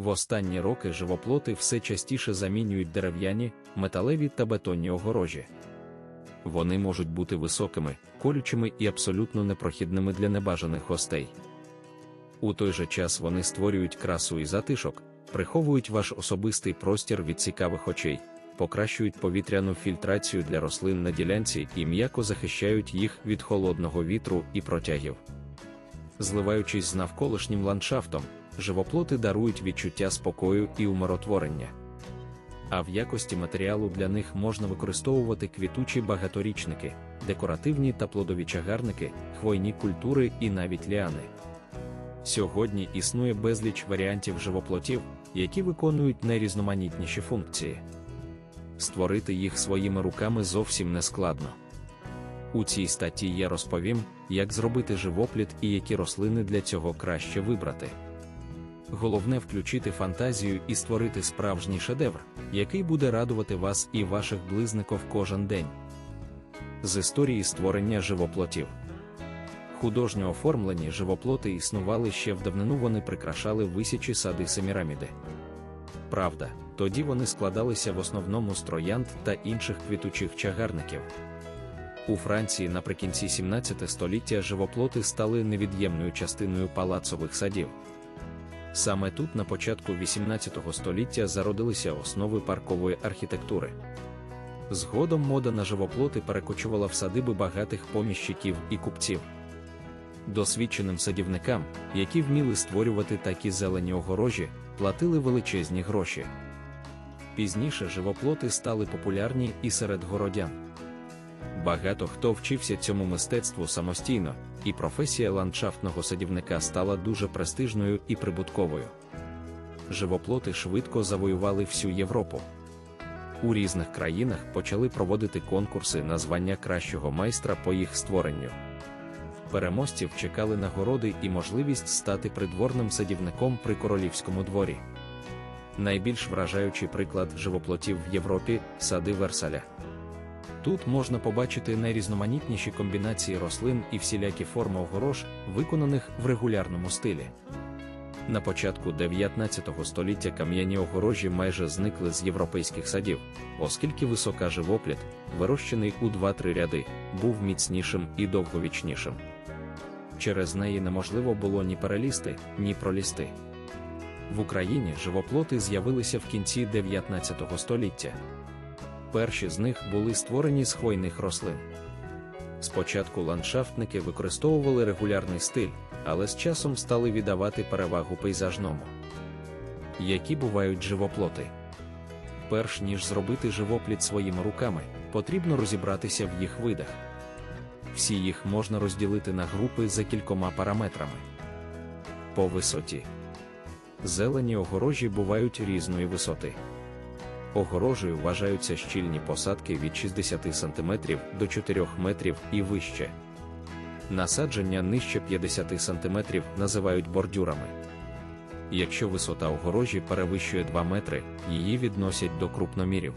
В останні роки живоплоти все частіше замінюють дерев'яні, металеві та бетонні огорожі. Вони можуть бути високими, колючими і абсолютно непрохідними для небажаних гостей. У той же час вони створюють красу і затишок, приховують ваш особистий простір від цікавих очей, покращують повітряну фільтрацію для рослин на ділянці і м'яко захищають їх від холодного вітру і протягів. Зливаючись з навколишнім ландшафтом, живоплоти дарують відчуття спокою і умиротворення. А в якості матеріалу для них можна використовувати квітучі багаторічники, декоративні та плодові чагарники, хвойні культури і навіть ліани. Сьогодні існує безліч варіантів живоплотів, які виконують найрізноманітніші функції. Створити їх своїми руками зовсім не складно. У цій статті я розповім, як зробити живопліт і які рослини для цього краще вибрати. Головне включити фантазію і створити справжній шедевр, який буде радувати вас і ваших близників кожен день. З історії створення живоплотів. Художньо оформлені живоплоти існували ще в давнину вони прикрашали висячі сади Семіраміди. Правда, тоді вони складалися в основному з троянд та інших квітучих чагарників. У Франції наприкінці 17 століття живоплоти стали невід'ємною частиною палацових садів. Саме тут, на початку 18 століття, зародилися основи паркової архітектури. Згодом мода на живоплоти перекочувала в садиби багатих поміщиків і купців. Досвідченим садівникам, які вміли створювати такі зелені огорожі, платили величезні гроші. Пізніше живоплоти стали популярні і серед городян. Багато хто вчився цьому мистецтву самостійно, і професія ландшафтного садівника стала дуже престижною і прибутковою. Живоплоти швидко завоювали всю Європу. У різних країнах почали проводити конкурси на звання кращого майстра по їх створенню. Переможців чекали нагороди і можливість стати придворним садівником при королівському дворі. Найбільш вражаючий приклад живоплотів в Європі сади Версаля. Тут можна побачити найрізноманітніші комбінації рослин і всілякі форми огорож, виконаних в регулярному стилі. На початку 19 століття кам'яні огорожі майже зникли з європейських садів, оскільки висока живопліт, вирощений у 2-3 ряди, був міцнішим і довговічнішим. Через неї неможливо було ні перелізти, ні пролізти. В Україні живоплоти з'явилися в кінці 19 століття. Перші з них були створені з хвойних рослин. Спочатку ландшафтники використовували регулярний стиль, але з часом стали віддавати перевагу пейзажному. Які бувають живоплоти? Перш ніж зробити живопліт своїми руками, потрібно розібратися в їх видах. Всі їх можна розділити на групи за кількома параметрами. По висоті. Зелені огорожі бувають різної висоти. Огорожею вважаються щільні посадки від 60 см до 4 метрів і вище. Насадження нижче 50 см називають бордюрами. Якщо висота огорожі перевищує 2 метри, її відносять до крупномірів.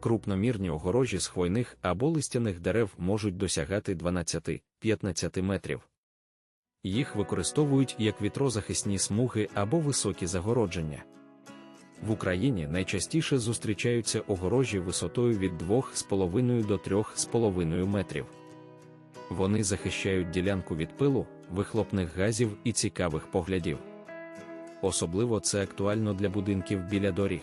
Крупномірні огорожі з хвойних або листяних дерев можуть досягати 12-15 метрів. Їх використовують як вітрозахисні смуги або високі загородження. В Україні найчастіше зустрічаються огорожі висотою від 2,5 до 3,5 метрів. Вони захищають ділянку від пилу, вихлопних газів і цікавих поглядів. Особливо це актуально для будинків біля доріг.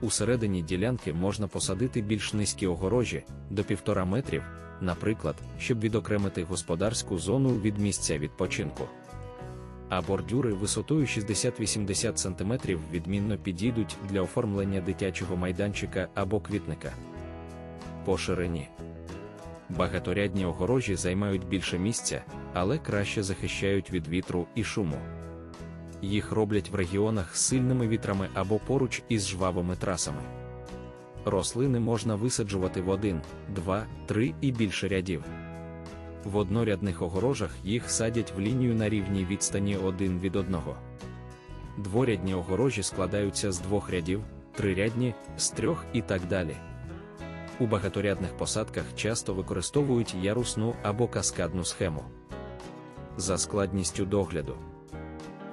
Усередині ділянки можна посадити більш низькі огорожі до 1,5 метрів, наприклад, щоб відокремити господарську зону від місця відпочинку. А бордюри висотою 60-80 см відмінно підійдуть для оформлення дитячого майданчика або квітника. По ширині багаторядні огорожі займають більше місця, але краще захищають від вітру і шуму. Їх роблять в регіонах з сильними вітрами або поруч із жвавими трасами. Рослини можна висаджувати в один, два, три і більше рядів. В однорядних огорожах їх садять в лінію на рівній відстані один від одного. Дворядні огорожі складаються з двох рядів, трирядні, з трьох і так далі. У багаторядних посадках часто використовують ярусну або каскадну схему. За складністю догляду.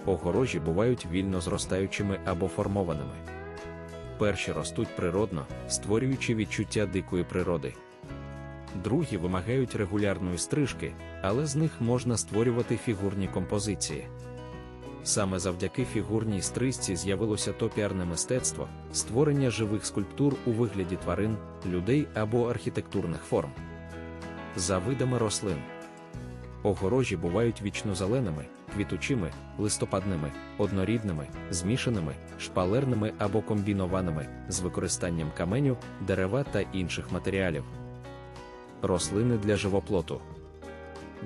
огорожі бувають вільно зростаючими або формованими. Перші ростуть природно, створюючи відчуття дикої природи. Другі вимагають регулярної стрижки, але з них можна створювати фігурні композиції. Саме завдяки фігурній стрижці з'явилося топіарне мистецтво, створення живих скульптур у вигляді тварин, людей або архітектурних форм. За видами рослин. Огорожі бувають вічнозеленими, квітучими, листопадними, однорідними, змішаними, шпалерними або комбінованими з використанням каменю, дерева та інших матеріалів. Рослини для живоплоту.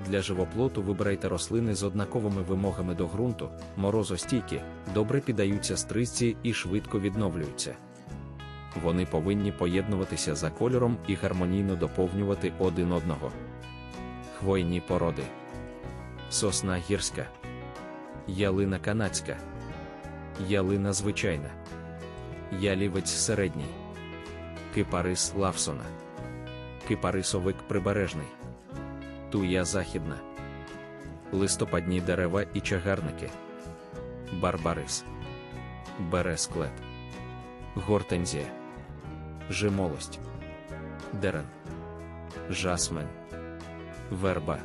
Для живоплоту вибирайте рослини з однаковими вимогами до ґрунту, морозостійкі, добре піддаються стрижці і швидко відновлюються. Вони повинні поєднуватися за кольором і гармонійно доповнювати один одного. Хвойні породи. Сосна гірська. Ялина канадська. Ялина звичайна. Ялівець середній. Кипарис Лавсона. Кипарисовик прибережний. Туя західна. Листопадні дерева і чагарники. Барбарис. Бересклет. Гортензія. Жимолость. Дерен. Жасмен. Верба.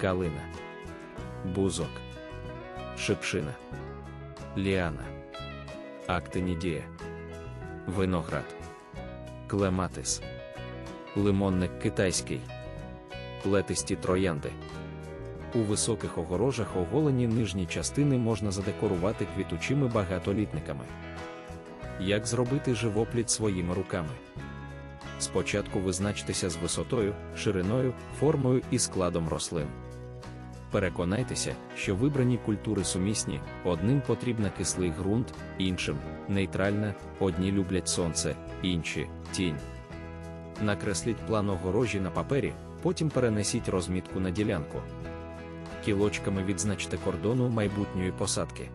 Калина. Бузок. Шипшина. Ліана. Актинідія. Виноград. Клематис. Лимонник китайський. Летисті троянди. У високих огорожах оголені нижні частини можна задекорувати квітучими багатолітниками. Як зробити живопліт своїми руками? Спочатку визначтеся з висотою, шириною, формою і складом рослин. Переконайтеся, що вибрані культури сумісні, одним потрібна кислий ґрунт, іншим нейтральна, одні люблять сонце, інші тінь. Накресліть план огорожі на папері, потім перенесіть розмітку на ділянку. Кілочками відзначте кордону майбутньої посадки.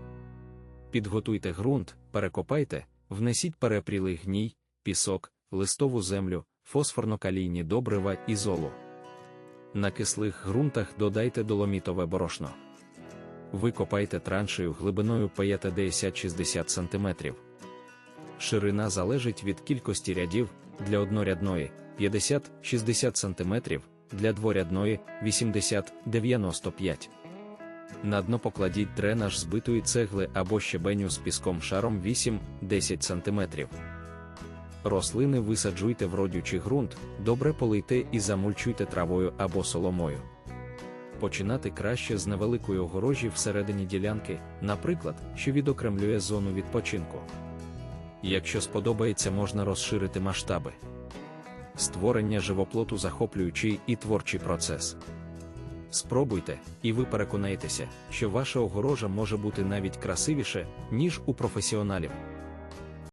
Підготуйте ґрунт, перекопайте, внесіть перепрілий гній, пісок, листову землю, фосфорно-калійні добрива і золу. На кислих ґрунтах додайте доломітове борошно. Викопайте траншею глибиною 50-60 см. Ширина залежить від кількості рядів для однорядної 50-60 см, для дворядної 80-95 На дно покладіть дренаж збитої цегли або щебеню з піском шаром 8-10 см. Рослини висаджуйте в родючий ґрунт, добре полийте і замульчуйте травою або соломою. Починати краще з невеликої огорожі всередині ділянки, наприклад, що відокремлює зону відпочинку. Якщо сподобається, можна розширити масштаби. Створення живоплоту захоплюючий і творчий процес. Спробуйте, і ви переконаєтеся, що ваша огорожа може бути навіть красивіше, ніж у професіоналів.